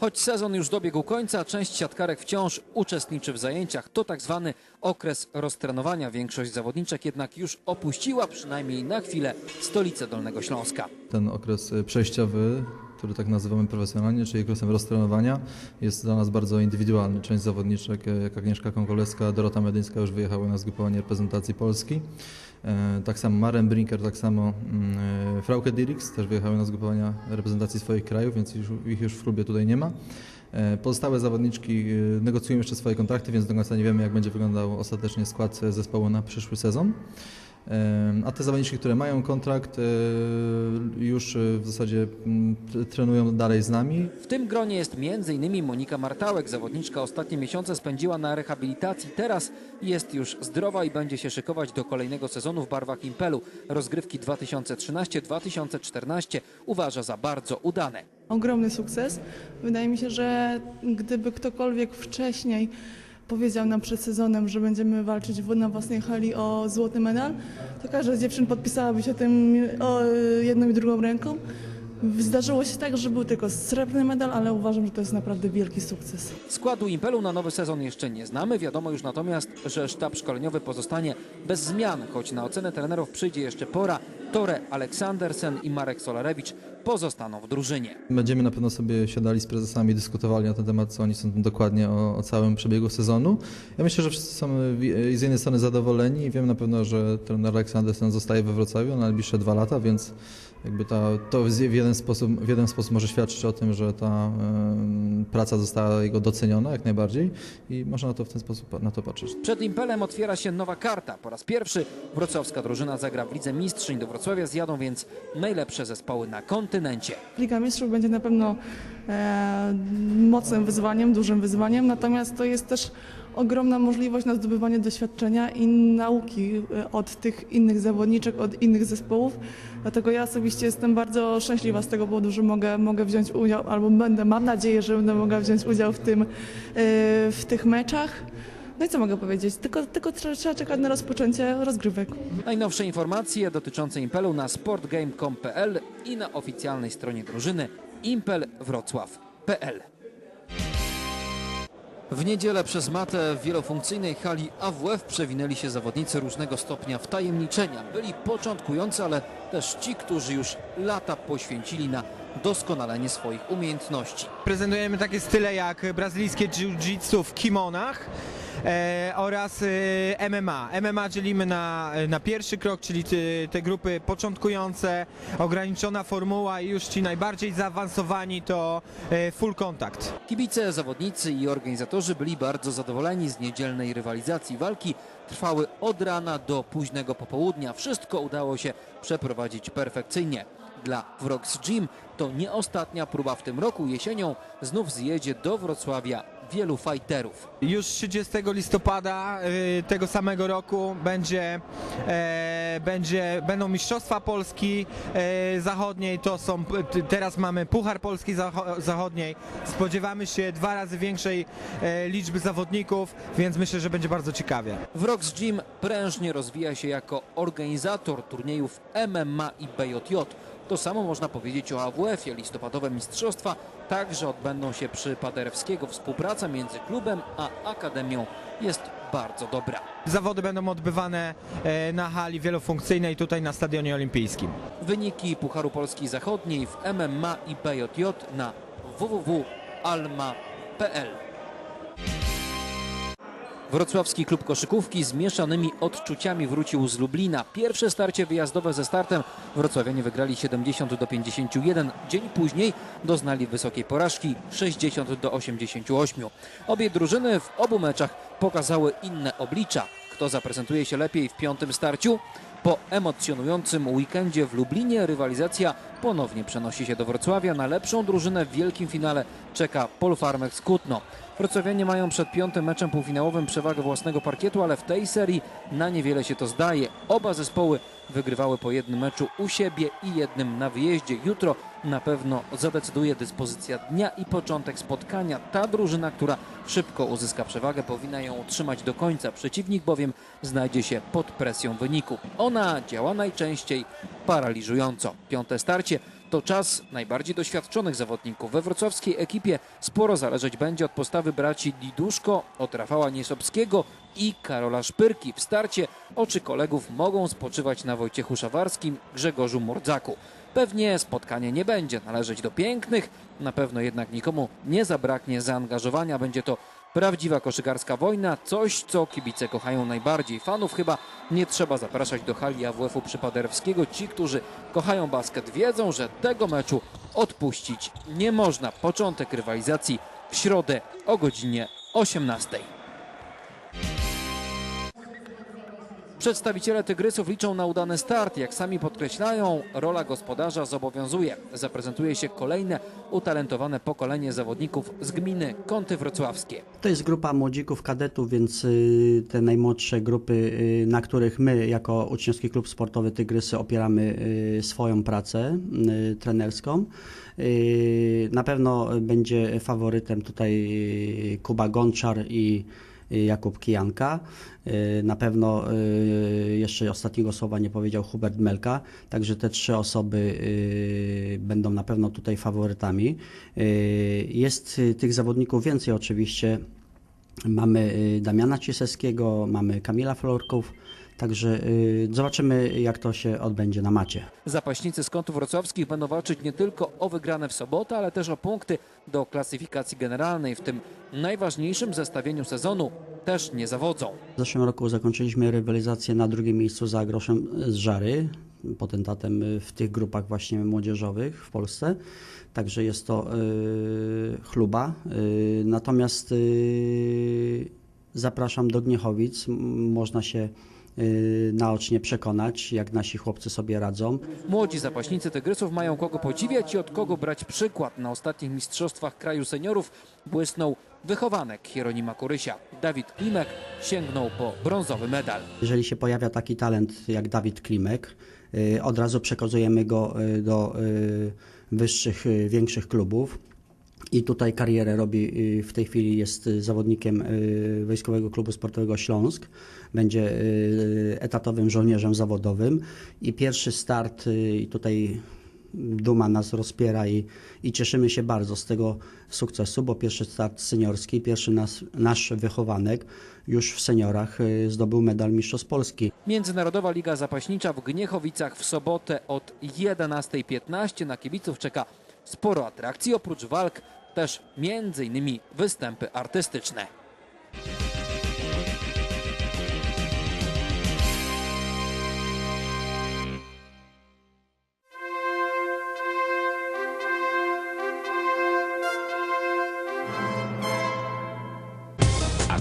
Choć sezon już dobiegł końca, część siatkarek wciąż uczestniczy w zajęciach. To tak zwany okres roztrenowania. Większość zawodniczek jednak już opuściła przynajmniej na chwilę stolicę Dolnego Śląska. Ten okres przejściowy, który tak nazywamy profesjonalnie, czyli okresem roztrenowania, jest dla nas bardzo indywidualny. Część zawodniczek, y, jak Agnieszka Konkoleska, Dorota Medyńska już wyjechały na zgrupowanie reprezentacji Polski. E, Tak samo Maren Brinker, tak samo mm, e, Frauke Dirks też wyjechały na zgrupowania reprezentacji swoich krajów, więc ich już w klubie tutaj nie ma. E, Pozostałe zawodniczki negocjują jeszcze swoje kontrakty, więc do końca nie wiemy, jak będzie wyglądał ostatecznie skład e, zespołu na przyszły sezon. A te zawodniczki, które mają kontrakt, e, już e, w zasadzie trenują dalej z nami. W tym gronie jest m.in. Monika Martałek. Zawodniczka ostatnie miesiące spędziła na rehabilitacji. Teraz jest już zdrowa i będzie się szykować do kolejnego sezonu w barwach Impelu. Rozgrywki 2013-2014 uważa za bardzo udane. ogromny sukces. Wydaje mi się, że gdyby ktokolwiek wcześniej powiedział nam przed sezonem, że będziemy walczyć na własnej hali o złoty medal, to każda z dziewczyn podpisałaby się tym o, jedną i drugą ręką. Zdarzyło się tak, że był tylko srebrny medal, ale uważam, że to jest naprawdę wielki sukces. Składu Impelu na nowy sezon jeszcze nie znamy. Wiadomo już natomiast, że sztab szkoleniowy pozostanie bez zmian, choć na ocenę trenerów przyjdzie jeszcze pora. Tore Aleksandersen i Marek Solarewicz pozostaną w drużynie. Będziemy na pewno sobie siadali z prezesami, dyskutowali na ten temat, co oni sądzą dokładnie o, o całym przebiegu sezonu. Ja myślę, że wszyscy są z jednej strony zadowoleni i wiem na pewno, że trener Aleksandersen zostaje we Wrocławiu na najbliższe dwa lata, więc jakby ta, to w jeden, sposób, w jeden sposób może świadczyć o tym, że ta em, praca została jego doceniona jak najbardziej i można na to w ten sposób na to patrzeć. Przed Impelem otwiera się nowa karta. Po raz pierwszy wrocławska drużyna zagra w Lidze Mistrzyń. Do Wrocławia zjadą więc najlepsze zespoły na kontynencie. Liga Mistrzów będzie na pewno e, mocnym wyzwaniem, dużym wyzwaniem, natomiast to jest też ogromna możliwość na zdobywanie doświadczenia i nauki e, od tych innych zawodniczek, od innych zespołów. Dlatego ja osobiście jestem bardzo szczęśliwa z tego powodu, że mogę, mogę wziąć udział, albo będę, mam nadzieję, że będę mogła wziąć udział w, tym, e, w tych meczach. No i co mogę powiedzieć? Tylko, tylko trzeba, czekać na rozpoczęcie rozgrywek. Najnowsze informacje dotyczące Impelu na sportgame.com.pl i na oficjalnej stronie drużyny impelwrocław.pl. W niedzielę przez matę w wielofunkcyjnej hali AWF przewinęli się zawodnicy różnego stopnia wtajemniczenia. Byli początkujący, ale też ci, którzy już lata poświęcili na doskonalenie swoich umiejętności. Prezentujemy takie style jak brazylijskie jiu-jitsu w kimonach oraz e, MMA. MMA dzielimy na, na pierwszy krok, czyli te, te grupy początkujące, ograniczona formuła i już ci najbardziej zaawansowani to e, full contact. Kibice, zawodnicy i organizatorzy byli bardzo zadowoleni z niedzielnej rywalizacji. Walki trwały od rana do późnego popołudnia. Wszystko udało się przeprowadzić perfekcyjnie. Dla Wrox Gym to nie ostatnia próba w tym roku. Jesienią znów zjedzie do Wrocławia wielu fighterów. Już 30 listopada y, tego samego roku będzie, e, będzie, będą Mistrzostwa Polski e, Zachodniej, to są, t- teraz mamy Puchar Polski Zacho- Zachodniej. Spodziewamy się dwa razy większej e, liczby zawodników, więc myślę, że będzie bardzo ciekawie. Wrox Gym prężnie rozwija się jako organizator turniejów MMA i BJJ. To samo można powiedzieć o AWF-ie. Listopadowe mistrzostwa także odbędą się przy Paderewskiego. Współpraca między klubem a akademią jest bardzo dobra. Zawody będą odbywane e, na hali wielofunkcyjnej tutaj na Stadionie Olimpijskim. Wyniki Pucharu Polski Zachodniej w MMA i BJJ na www.alma.pl Wrocławski klub koszykówki z mieszanymi odczuciami wrócił z Lublina. Pierwsze starcie wyjazdowe ze startem wrocławianie wygrali 70 do 51. Dzień później doznali wysokiej porażki 60 do 88. Obie drużyny w obu meczach pokazały inne oblicza. Kto zaprezentuje się lepiej w piątym starciu? Po emocjonującym weekendzie w Lublinie rywalizacja ponownie przenosi się do Wrocławia. Na lepszą drużynę w wielkim finale czeka Polfarmek z Kutno. Wrocławianie mają przed piątym meczem półfinałowym przewagę własnego parkietu, ale w tej serii na niewiele się to zdaje. Oba zespoły wygrywały po jednym meczu u siebie i jednym na wyjeździe. Jutro na pewno zadecyduje dyspozycja dnia i początek spotkania. Ta drużyna, która szybko uzyska przewagę, powinna ją utrzymać do końca. Przeciwnik bowiem znajdzie się pod presją wyniku. Ona działa najczęściej paraliżująco. Piąte starcie to czas najbardziej doświadczonych zawodników. We wrocławskiej ekipie sporo zależeć będzie od postawy braci Diduszko, od Rafała Niesobskiego i Karola Szpyrki. W starcie oczy kolegów mogą spoczywać na Wojciechu Szawarskim, Grzegorzu Mordzaku. Pewnie spotkanie nie będzie należeć do pięknych, na pewno jednak nikomu nie zabraknie zaangażowania. Będzie to prawdziwa koszykarska wojna, coś co kibice kochają najbardziej. Fanów chyba nie trzeba zapraszać do hali AWF-u Przypaderewskiego. Ci, którzy kochają basket wiedzą, że tego meczu odpuścić nie można. Początek rywalizacji w środę o godzinie 18. Przedstawiciele Tygrysów liczą na udany start. Jak sami podkreślają, rola gospodarza zobowiązuje. Zaprezentuje się kolejne utalentowane pokolenie zawodników z gminy Kąty Wrocławskie. To jest grupa młodzików, kadetów, więc y, te najmłodsze grupy, y, na których my jako Uczniowski Klub Sportowy Tygrysy opieramy y, swoją pracę trenerską. Na pewno będzie faworytem tutaj Kuba Gonczar i Jakub Kijanka. Y, Na pewno y, jeszcze ostatniego słowa nie powiedział Hubert Melka, także te trzy osoby y, będą na pewno tutaj faworytami. Y, Jest y, tych zawodników więcej oczywiście. Mamy y, Damiana Cisewskiego, mamy Kamila Florków, także y, zobaczymy jak to się odbędzie na macie. Zapaśnicy z kątów wrocławskich będą walczyć nie tylko o wygrane w sobotę, ale też o punkty do klasyfikacji generalnej. W tym najważniejszym zestawieniu sezonu też nie zawodzą. W zeszłym roku zakończyliśmy rywalizację na drugim miejscu za groszem z Żary, potentatem y, w tych grupach właśnie młodzieżowych w Polsce. Także jest to y, chluba. Y, natomiast y, zapraszam do Gniechowic. Można się naocznie przekonać, jak nasi chłopcy sobie radzą. Młodzi zapaśnicy Tygrysów mają kogo podziwiać i od kogo brać przykład. Na ostatnich mistrzostwach kraju seniorów błysnął wychowanek Hieronima Kurysia. Dawid Klimek sięgnął po brązowy medal. Jeżeli się pojawia taki talent jak Dawid Klimek, y, od razu przekazujemy go y, do y, wyższych, y, większych klubów. I tutaj karierę robi, y, w tej chwili jest y, zawodnikiem y, Wojskowego Klubu Sportowego Śląsk, będzie etatowym żołnierzem zawodowym i pierwszy start, i tutaj duma nas rozpiera i, i cieszymy się bardzo z tego sukcesu, bo pierwszy start seniorski, pierwszy nas, nasz wychowanek już w seniorach zdobył medal Mistrzostw Polski. Międzynarodowa Liga Zapaśnicza w Gniechowicach w sobotę od 11.15 na kibiców czeka sporo atrakcji, oprócz walk też innymi występy artystyczne.